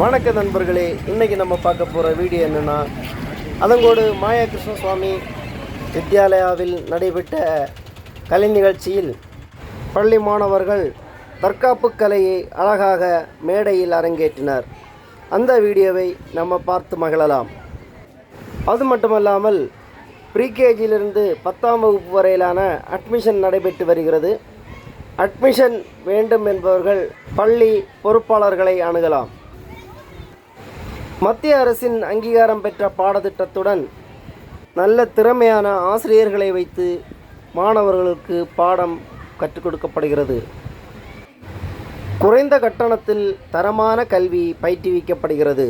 வணக்க நண்பர்களே இன்னைக்கு நம்ம பார்க்க போகிற வீடியோ என்னென்னா அதங்கோடு மாயா கிருஷ்ண சுவாமி வித்யாலயாவில் நடைபெற்ற கலை நிகழ்ச்சியில் பள்ளி மாணவர்கள் தற்காப்பு கலையை அழகாக மேடையில் அரங்கேற்றினர். அந்த வீடியோவை நம்ம பார்த்து மகிழலாம். அது மட்டுமல்லாமல் ப்ரீகேஜியிலிருந்து பத்தாம் வகுப்பு வரையிலான அட்மிஷன் நடைபெற்று வருகிறது. அட்மிஷன் வேண்டும் என்பவர்கள் பள்ளி பொறுப்பாளர்களை அணுகலாம். மத்திய அரசின் அங்கீகாரம் பெற்ற பாடத்திட்டத்துடன் நல்ல திறமையான ஆசிரியர்களை வைத்து மாணவர்களுக்கு பாடம் கற்றுக் கொடுக்கப்படுகிறது. குறைந்த கட்டணத்தில் தரமான கல்வி பயிற்றுவிக்கப்படுகிறது.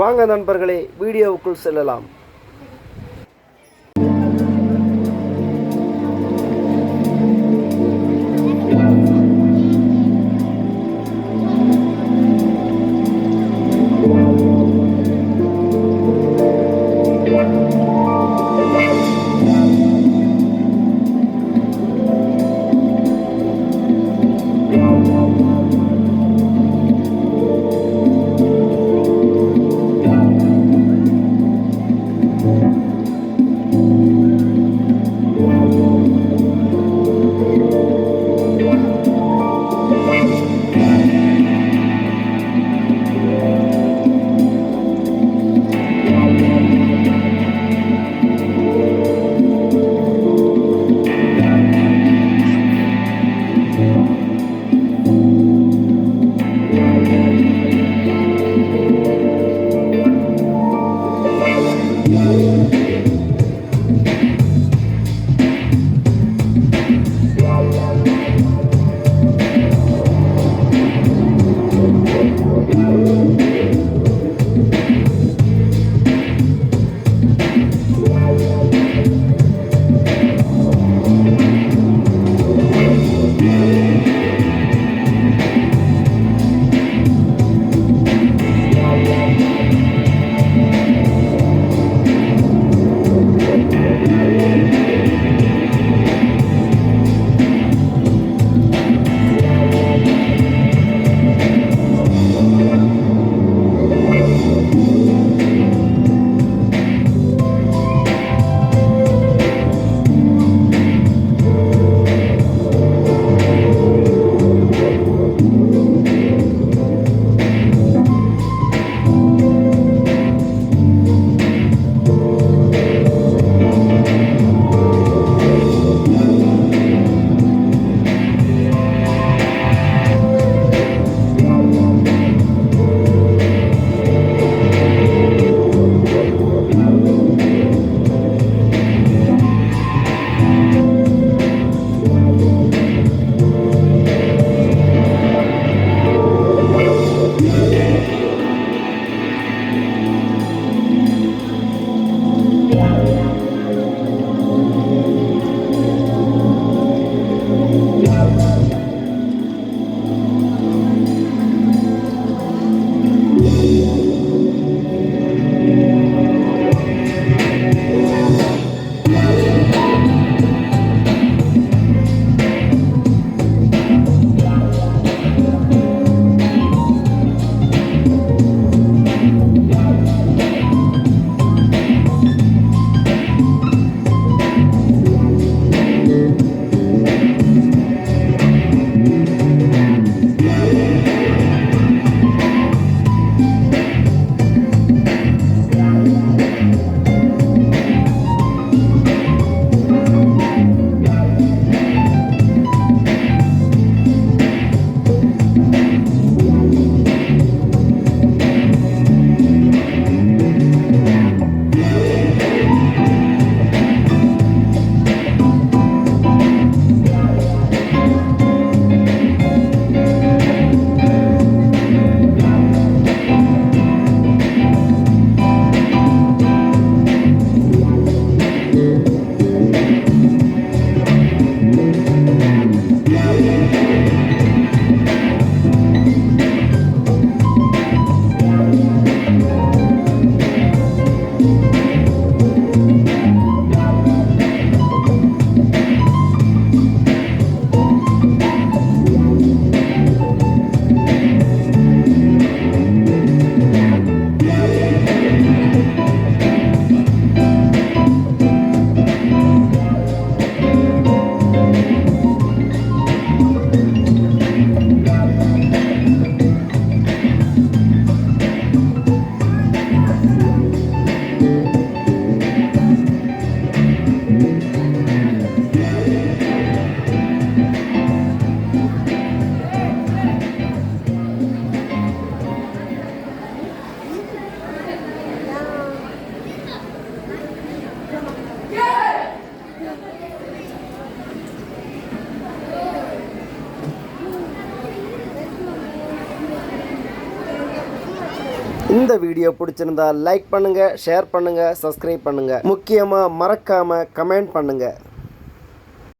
வாங்க நண்பர்களே வீடியோவுக்குள் செல்லலாம். இந்த வீடியோ பிடிச்சிருந்தா லைக் பண்ணுங்கள் ஷேர் பண்ணுங்கள் சப்ஸ்கிரைப் பண்ணுங்கள் முக்கியமாக மறக்காமல் கமெண்ட் பண்ணுங்கள்